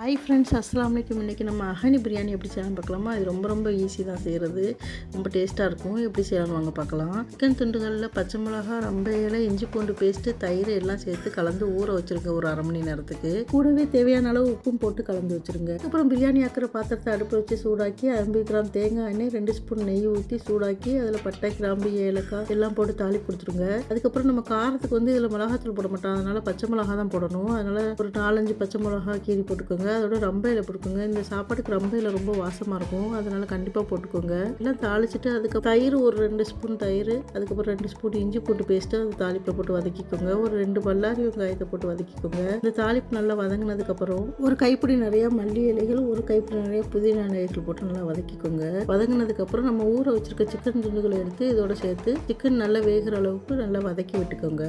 Hi friends அஸ்லாம் வலைக்கம் இன்றைக்கி நம்ம அஹனி பிரியாணி எப்படி செய்யலாம் பார்க்கலாமா? இது ரொம்ப ரொம்ப ஈஸி தான் செய்கிறது ரொம்ப டேஸ்ட்டாக இருக்கும். எப்படி செய்யலாம் வாங்க பார்க்கலாம். சிக்கன் துண்டுகளில் பச்சை மிளகா ரொம்ப இலை இஞ்சி பூண்டு பேஸ்ட்டு தயிர் எல்லாம் சேர்த்து கலந்து ஊற வச்சுருங்க ஒரு அரை மணி நேரத்துக்கு. கூடவே தேவையான அளவு உப்பும் போட்டு கலந்து வச்சுருங்க. அப்புறம் பிரியாணி ஆக்கிற பாத்திரத்தை அடுப்பு வச்சு சூடாக்கி ஐம்பது கிராம் தேங்காய் எண்ணெய் ரெண்டு ஸ்பூன் நெய் ஊற்றி சூடாக்கி அதில் பட்டை கிராம்பு ஏலக்காய் எல்லாம் போட்டு தாளி கொடுத்துருங்க. அதுக்கப்புறம் நம்ம காரத்துக்கு வந்து இதில் மிளகாத்தூள் போட மாட்டோம். அதனால் பச்சை மிளகா தான் போடணும். அதனால் ஒரு நாலஞ்சு பச்சை மிளகா கீரி போட்டுக்கோங்க. அதோட ரொம்ப இலை போட்டுக்கோங்க. இந்த சாப்பாட்டுக்கு இலை ரொம்ப வாசமாக இருக்கும். அதனால் கண்டிப்பாக போட்டுக்கோங்க. எல்லாம் தாளிச்சிட்டு அதுக்கு தயிர் ஒரு ரெண்டு ஸ்பூன் தயிர் அதுக்கப்புறம் ரெண்டு ஸ்பூன் இஞ்சி பூண்டு பேஸ்ட்டு அது தாளிப்பில் போட்டு வதக்கிக்கோங்க. ஒரு ரெண்டு பல்லாரி வெங்காயத்தை போட்டு வதக்கிக்கோங்க. இந்த தாளிப்பு நல்லா வதங்கினதுக்கப்புறம் ஒரு கைப்பிடி நிறையா மல்லி இலைகள் ஒரு கைப்பிடி நிறைய புதினா இலைகள் போட்டு நல்லா வதக்கிக்கோங்க. வதங்கினதுக்கப்புறம் நம்ம ஊற வச்சுருக்க சிக்கன் துண்டுகளை எடுத்து இதோட சேர்த்து சிக்கன் நல்லா வேகிற அளவுக்கு நல்லா வதக்கி விட்டுக்கோங்க.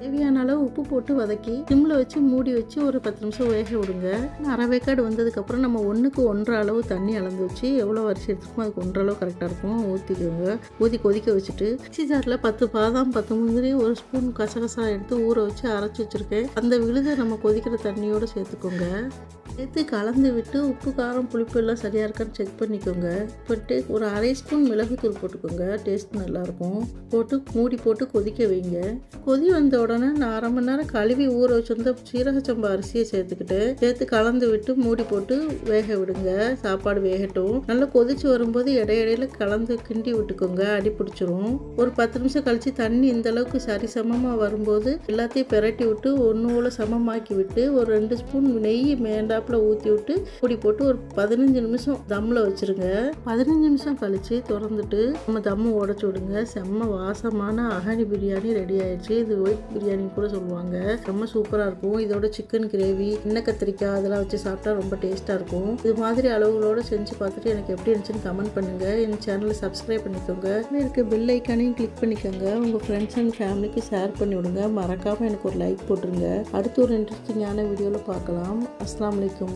தேவையான அளவு உப்பு போட்டு வதக்கி சிம்மில் வச்சு மூடி வச்சு ஒரு பத்து நிமிஷம் வேக விடுங்க. அரை வேக்காடு வந்ததுக்கப்புறம் நம்ம ஒன்றுக்கு ஒன்றரை அளவு தண்ணி அளந்து வச்சு எவ்வளோ வரிசை எடுத்துக்கோ அதுக்கு ஒன்றரை அளவு கரெக்டாக இருக்கும். ஊற்றிக்கோங்க ஊற்றி கொதிக்க வச்சுட்டு மிக்சி ஜாரில் பத்து பாதாம் பத்து முந்திரி ஒரு ஸ்பூன் கசகசா எடுத்து ஊற வச்சு அரைச்சி வச்சுருக்கேன். அந்த விழுதை நம்ம கொதிக்கிற தண்ணியோடு சேர்த்துக்கோங்க. சேர்த்து கலந்து விட்டு உப்பு காரம் புளிப்பு எல்லாம் சரியாக இருக்கான்னு செக் பண்ணிக்கோங்க. போட்டு ஒரு அரை ஸ்பூன் மிளகுத்தூள் போட்டுக்கோங்க. டேஸ்ட் நல்லாயிருக்கும் போட்டு மூடி போட்டு கொதிக்க வைங்க. கொதி வந்த உடனே நான் அரை மணி நேரம் கழுவி ஊற வச்சிருந்த சீரக சம்பா அரிசியை சேர்த்துக்கிட்டு சேர்த்து கலந்து விட்டு மூடி போட்டு வேக விடுங்க. சாப்பாடு வேகட்டும். நல்லா கொதிச்சு வரும்போது இடையிடையில கலந்து கிண்டி விட்டுக்கோங்க. அடி பிடிச்சிரும். ஒரு பத்து நிமிஷம் கழிச்சு தண்ணி இந்த அளவுக்கு சரி சமமாக வரும்போது எல்லாத்தையும் பெரட்டி விட்டு ஒன்று சமமாக்கி விட்டு ஒரு ரெண்டு ஸ்பூன் நெய் மேண்டாப்பில் ஊற்றி விட்டு பொடி போட்டு ஒரு பதினஞ்சு நிமிஷம் தம்மில் வச்சுருங்க. பதினஞ்சு நிமிஷம் கழிச்சு திறந்துட்டு நம்ம தம்மு உடச்சி விடுங்க. செம்ம வாசமான அகனி பிரியாணி ரெடி ஆயிடுச்சு. இது பிரியாணி கூட சொல்லுவாங்க. ரொம்ப சூப்பராக இருக்கும். இதோட சிக்கன் கிரேவி எண்ணெய் கத்திரிக்காய் அதெல்லாம் வச்சு சாப்பிட்டா ரொம்ப டேஸ்ட்டாக இருக்கும். இது மாதிரி அளவுகளோட செஞ்சு பார்த்துட்டு எனக்கு எப்படி இருந்துச்சுன்னு கமெண்ட் பண்ணுங்க. என் சேனலை சப்ஸ்கிரைப் பண்ணிக்கோங்க. இருக்க பெல் ஐக்கானையும் கிளிக் பண்ணிக்கோங்க. உங்கள் ஃப்ரெண்ட்ஸ் அண்ட் ஃபேமிலிக்கு ஷேர் பண்ணி விடுங்க. மறக்காமல் எனக்கு ஒரு லைக் போட்டுருங்க. அடுத்து ஒரு இன்ட்ரெஸ்டிங்கான வீடியோவில் பார்க்கலாம். அஸ்லாம் வலைக்கம்